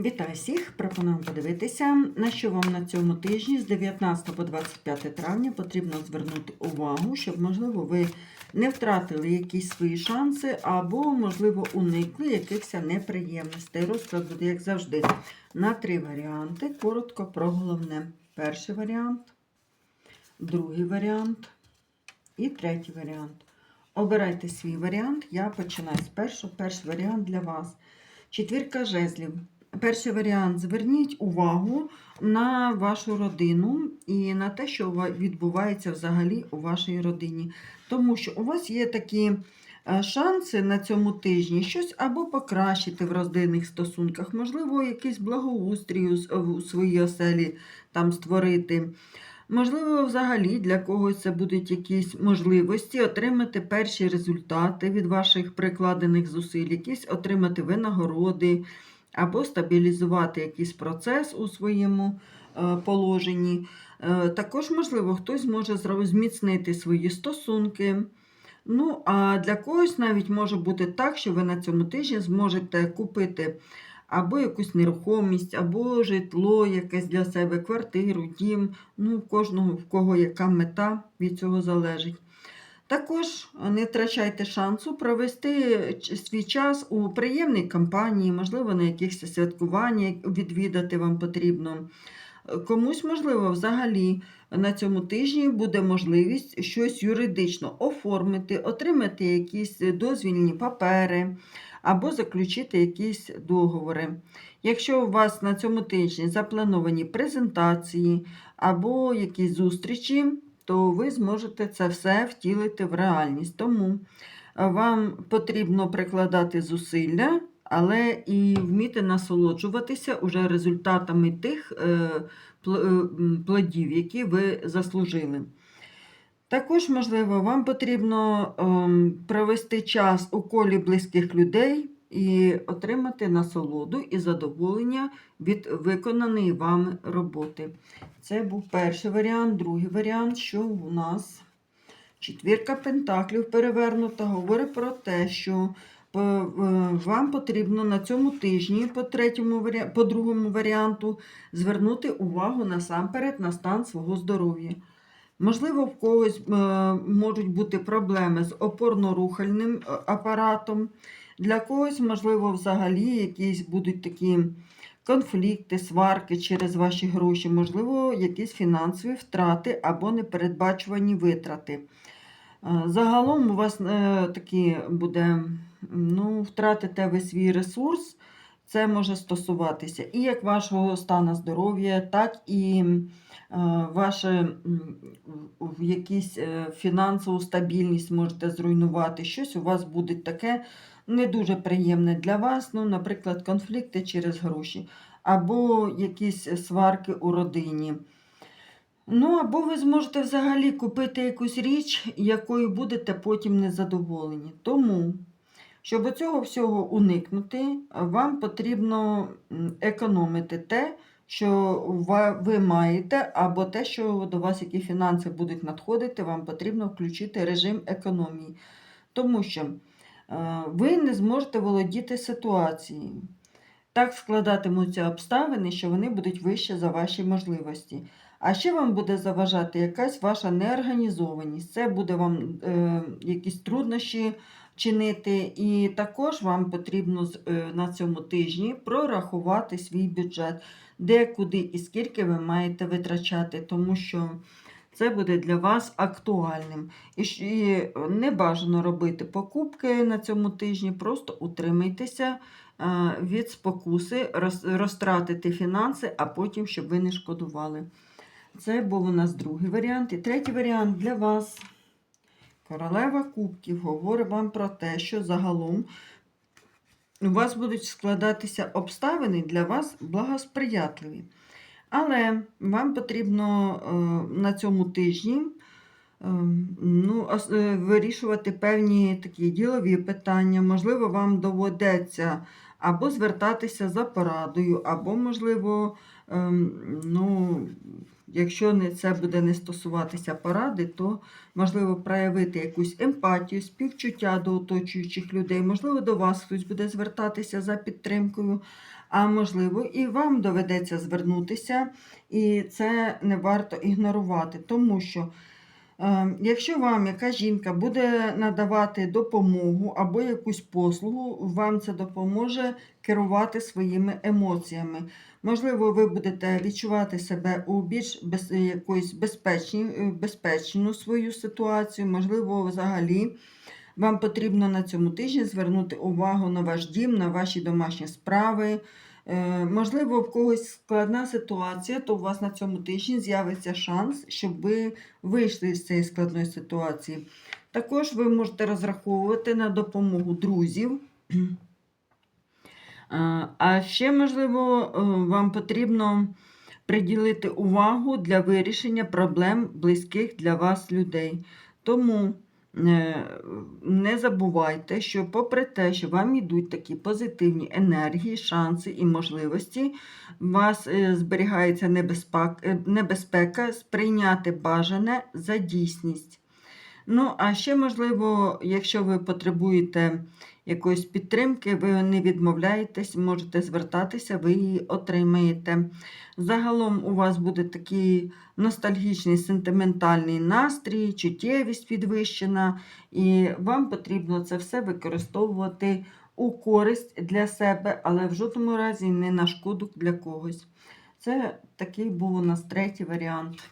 Вітаю всіх! Пропоную подивитися, на що вам на цьому тижні з 19 по 25 травня потрібно звернути увагу, щоб, можливо, ви не втратили якісь свої шанси, або, можливо, уникли якихось неприємностей. Розклад буде, як завжди, на три варіанти. Коротко про головне. Перший варіант, другий варіант і третій варіант. Обирайте свій варіант. Я починаю з першого. Перший варіант для вас. Четвірка жезлів. Перший варіант. Зверніть увагу на вашу родину і на те, що відбувається взагалі у вашій родині. Тому що у вас є такі е, шанси на цьому тижні щось або покращити в родинних стосунках, можливо, якийсь благоустрій у своїй оселі там створити. Можливо, взагалі для когось це будуть якісь можливості отримати перші результати від ваших прикладених зусиль, якісь отримати винагороди, або стабілізувати якийсь процес у своєму е, положенні. Е, Також, можливо, хтось може зміцнити свої стосунки. Ну, а для когось навіть може бути так, що ви на цьому тижні зможете купити або якусь нерухомість, або житло якесь для себе, квартиру, дім. Ну, кожного, в кого яка мета від цього залежить. Також не втрачайте шансу провести свій час у приємній компанії, можливо, на якихось святкуваннях відвідати вам потрібно. Комусь, можливо, взагалі на цьому тижні буде можливість щось юридично оформити, отримати якісь дозвільні папери або заключити якісь договори. Якщо у вас на цьому тижні заплановані презентації або якісь зустрічі, то ви зможете це все втілити в реальність. Тому е, вам потрібно прикладати зусилля, але і вміти насолоджуватися уже результатами тих е, е, плодів, які ви заслужили. Також, можливо, вам потрібно ем, провести час у колі близьких людей і отримати насолоду і задоволення від виконаної вами роботи. Це був перший варіант. Другий варіант, що у нас четвірка пентаклів перевернута, говорить про те, що е, е, вам потрібно на цьому тижні по, третьому, по другому варіанту звернути увагу насамперед на стан свого здоров'я. Можливо, в когось е, можуть бути проблеми з опорно-рухальним е, апаратом. Для когось, можливо, взагалі якісь будуть такі конфлікти, сварки через ваші гроші, можливо, якісь фінансові втрати або непередбачувані витрати. Е, Загалом у вас такі буде, ну, втратите ви свій ресурс. Це може стосуватися і як вашого стану здоров'я, так і е, ваше якісь е, фінансову стабільність можете зруйнувати. Щось у вас буде таке не дуже приємне для вас, ну, наприклад, конфлікти через гроші, або якісь сварки у родині. Ну, або ви зможете взагалі купити якусь річ, якою будете потім незадоволені. Тому, щоб цього всього уникнути, вам потрібно економити те, що ви маєте, або те, що до вас які фінанси будуть надходити, вам потрібно включити режим економії. Тому що е, ви не зможете володіти ситуацією. Так складатимуться обставини, що вони будуть вище за ваші можливості. А ще вам буде заважати якась ваша неорганізованість. Це буде вам е, якісь труднощі чинити. І також вам потрібно е, на цьому тижні прорахувати свій бюджет, де, куди і скільки ви маєте витрачати, тому що це буде для вас актуальним. І, не бажано робити покупки на цьому тижні, просто утримайтеся е, від спокуси, роз- розтратити фінанси, а потім, щоб ви не шкодували. Це був у нас другий варіант. І третій варіант для вас. Королева Кубків говорить вам про те, що загалом у вас будуть складатися обставини для вас благосприятливі. Але вам потрібно е, на цьому тижні е, ну, е, вирішувати певні такі ділові питання. Можливо, вам доведеться або звертатися за порадою, або, можливо, ну, якщо це буде не стосуватися поради, то можливо проявити якусь емпатію, співчуття до оточуючих людей. Можливо, до вас хтось буде звертатися за підтримкою. а можливо, і вам доведеться звернутися, і це не варто ігнорувати, тому що. Е, Якщо вам яка жінка буде надавати допомогу або якусь послугу, вам це допоможе керувати своїми емоціями. Можливо, ви будете відчувати себе у більш без, якоїсь безпечні, е, безпечну свою ситуацію, можливо, взагалі. Вам потрібно на цьому тижні звернути увагу на ваш дім, на ваші домашні справи. Е, Можливо, в когось складна ситуація, то у вас на цьому тижні з'явиться шанс, щоб ви вийшли з цієї складної ситуації. Також ви можете розраховувати на допомогу друзів. А ще, можливо, е, вам потрібно приділити увагу для вирішення проблем близьких для вас людей. Тому не забувайте, що попри те, що вам йдуть такі позитивні енергії, шанси і можливості, у вас е, зберігається е, небезпека сприйняти бажане за дійсність. Ну, а ще, можливо, якщо ви потребуєте якоїсь підтримки, ви не відмовляєтесь, можете звертатися, ви її отримаєте. Загалом у вас буде такий ностальгічний сентиментальний настрій, чуттєвість підвищена, і вам потрібно це все використовувати у користь для себе, але в жодному разі не на шкоду для когось. Це такий був у нас третій варіант.